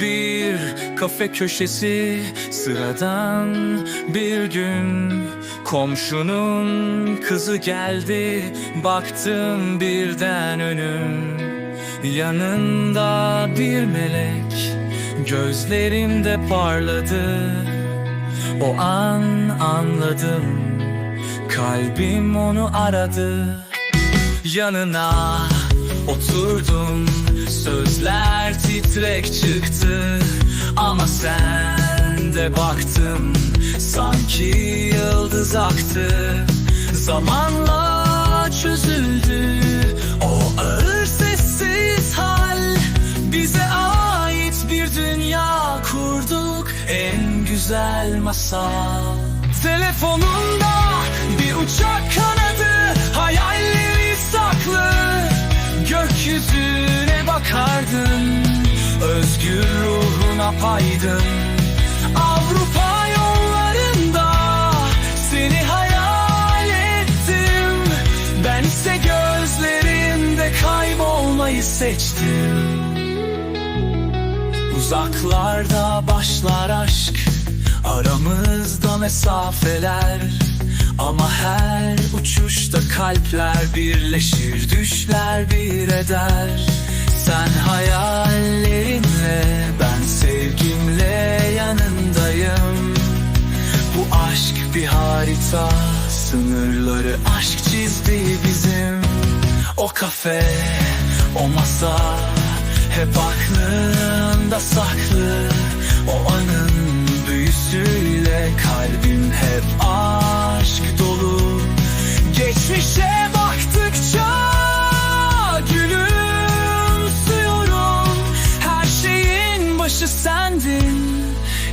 bir kafe köşesi Sıradan bir gün. Komşunun kızı geldi Baktım birden önüm. Yanında bir melek Gözlerimde parladı. O an anladım Kalbim onu aradı. Yanına oturdum Sözler titrek çıktı Ama sen de baktım Sanki yıldız aktı. Zamanla çözüldü. O ağır sessiz hal. Bize ait bir dünya kurduk. En güzel masal. Telefonumda bir uçak kanadı ruhuna paydın Avrupa yollarında Seni hayal ettim. Bense gözlerinde kaybolmayı seçtim. Uzaklarda başlar aşk Aramızda mesafeler. Ama her uçuşta kalpler birleşir Düşler bir eder. Sen hayallerinle aşk bir harita. Sınırları aşk çizdi bizim. O kafe, o masa Hep aklımda saklı. O anın büyüsüyle Kalbim hep aşk dolu. Geçmişe baktıkça Gülümsüyorum. Her şeyin başı sendin.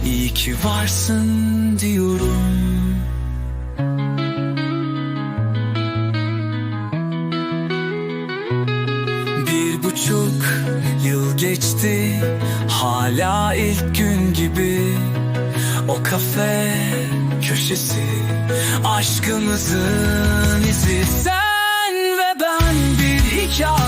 İyi ki varsın buçuk yıl geçti Hala ilk gün gibi. O kafe köşesi Aşkımızın izi. Sen ve ben bir hikaye.